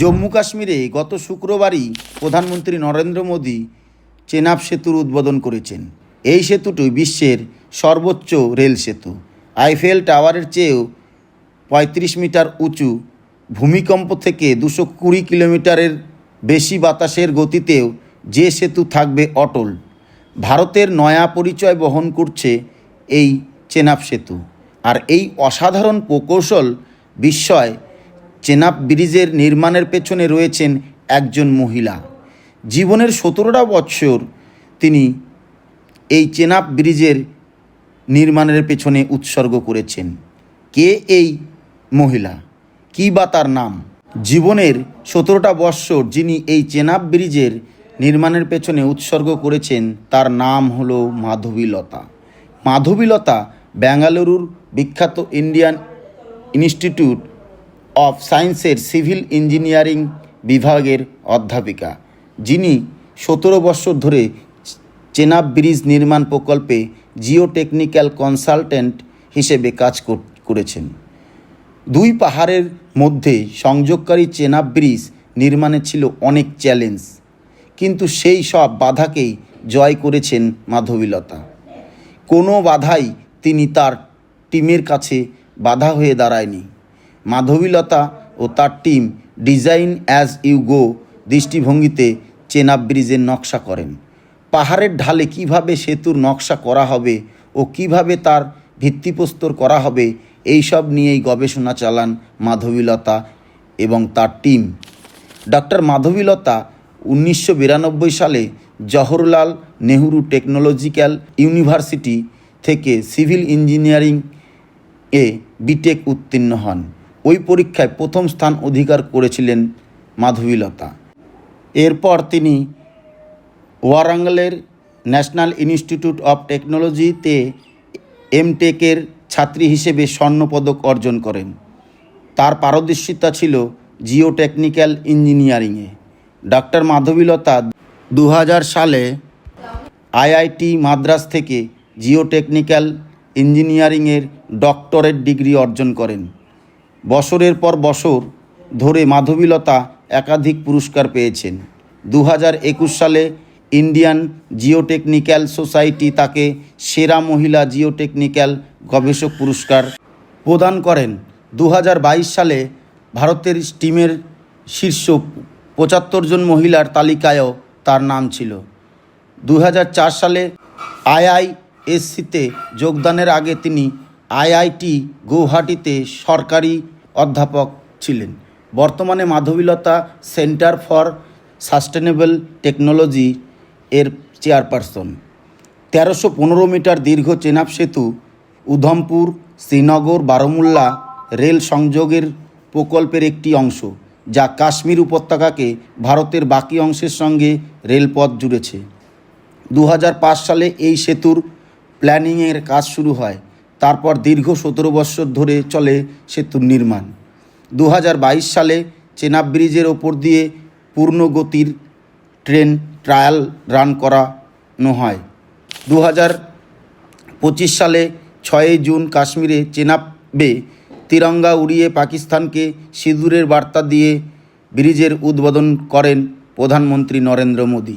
জম্মু কাশ্মীরে গত শুক্রবারই প্রধানমন্ত্রী নরেন্দ্র মোদী চেনাব সেতুর উদ্বোধন করেছেন। এই সেতুটি বিশ্বের সর্বোচ্চ রেল সেতু। আইফেল টাওয়ারের চেয়েও পঁয়ত্রিশ মিটার উঁচু, ভূমিকম্প থেকে দুশো কুড়ি কিলোমিটারের বেশি বাতাসের গতিতেও যে সেতু থাকবে অটল। ভারতের নয়া পরিচয় বহন করছে এই চেনাব সেতু। আর এই অসাধারণ প্রকৌশল বিস্ময় চেনাব ব্রিজের নির্মাণের পেছনে রয়েছেন একজন মহিলা। জীবনের সতেরোটা বৎসর তিনি এই চেনাব ব্রিজের নির্মাণের পেছনে উৎসর্গ করেছেন। কে এই মহিলা? কী বা তার নাম? জীবনের সতেরোটা বৎসর যিনি এই চেনাব ব্রিজের নির্মাণের পেছনে উৎসর্গ করেছেন, তার নাম হলো মাধবীলতা। মাধবীলতা বেঙ্গালুরুর বিখ্যাত ইন্ডিয়ান ইনস্টিটিউট অফ সায়েন্সের সিভিল ইঞ্জিনিয়ারিং বিভাগের অধ্যাপিকা। যিনি সতেরো বছর ধরে চেনাব ব্রিজ নির্মাণ প্রকল্পে জিওটেকনিক্যাল কনসালটেন্ট হিসেবে কাজ কর- করেছেন। দুই পাহাড়ের মধ্যে সংযোগকারী চেনাব ব্রিজ নির্মাণে ছিল অনেক চ্যালেঞ্জ, কিন্তু সেই সব বাধাকেই জয় করেছেন মাধবীলতা। কোনো বাধাই তিনি তার টিমের কাছে বাধা হয়ে দাঁড়ায়নি। মাধবীলতা ও তার team design as you go দৃষ্টিভঙ্গিতে চেনাব ব্রিজের নকশা করেন। পাহাড়ের ঢালে কীভাবে সেতুর নকশা করা হবে ও কীভাবে তার ভিত্তিপ্রস্তর করা হবে এই সব নিয়েই গবেষণা চালান মাধবীলতা এবং তার টিম ডক্টর মাধবীলতা উনিশশো বিরানব্বই সালে জওহরলাল নেহরু টেকনোলজিক্যাল ইউনিভার্সিটি থেকে সিভিল ইঞ্জিনিয়ারিং এ বিটেক উত্তীর্ণ হন। ওই পরীক্ষায় প্রথম স্থান অধিকার করেছিলেন মাধবীলতা। এরপর তিনি ওয়ারাঙ্গলের ন্যাশনাল ইনস্টিটিউট অফ টেকনোলজিতে এমটেকের ছাত্রী হিসেবে স্বর্ণপদক অর্জন করেন। তার পারদর্শিতা ছিল জিওটেকনিক্যাল ইঞ্জিনিয়ারিংয়ে। ডক্টর মাধবীলতা দু হাজার সালে আইআইটি মাদ্রাস থেকে জিওটেকনিক্যাল ইঞ্জিনিয়ারিংয়ের ডক্টরেট ডিগ্রি অর্জন করেন। বছরের পর বছর ধরে মাধবীলতা একাধিক পুরস্কার পেয়েছেন। দু সালে ইন্ডিয়ান জিওটেকনিক্যাল সোসাইটি তাকে সেরা মহিলা জিওটেকনিক্যাল গবেষক পুরস্কার প্রদান করেন। দু হাজার বাইশ সালে ভারতের টিমের শীর্ষ পঁচাত্তর জন মহিলার তালিকায়ও তার নাম ছিল। দু হাজার চার সালে আইআইএসসিতে যোগদানের আগে তিনি আইআইটি গৌহাটিতে সরকারি অধ্যাপক ছিলেন। বর্তমানে Madhavilatha centre for sustainable technology এর চেয়ারপারসন। তেরোশো পনেরো মিটার দীর্ঘ চেনাব সেতু, উধমপুর, শ্রীনগর, বারমুল্লা রেল সংযোগের প্রকল্পের একটি অংশ, যা কাশ্মীর উপত্যকাকে ভারতের বাকি অংশের সঙ্গে রেলপথ জুড়েছে। দু হাজার পাঁচ সালে এই সেতুর প্ল্যানিংয়ের কাজ শুরু হয়। তারপর দীর্ঘ সতেরো বছর ধরে চলে সেতুর নির্মাণ। দু হাজার বাইশ সালে চেনাব ব্রিজের ওপর দিয়ে পূর্ণ গতির ট্রেন ট্রায়াল রান করানো হয়। দু পঁচিশ সালে ছয়ই জুন কাশ্মীরে চেনাবে তিরঙ্গা উড়িয়ে পাকিস্তানকে সিঁদুরের বার্তা দিয়ে ব্রিজের উদ্বোধন করেন প্রধানমন্ত্রী নরেন্দ্র মোদী।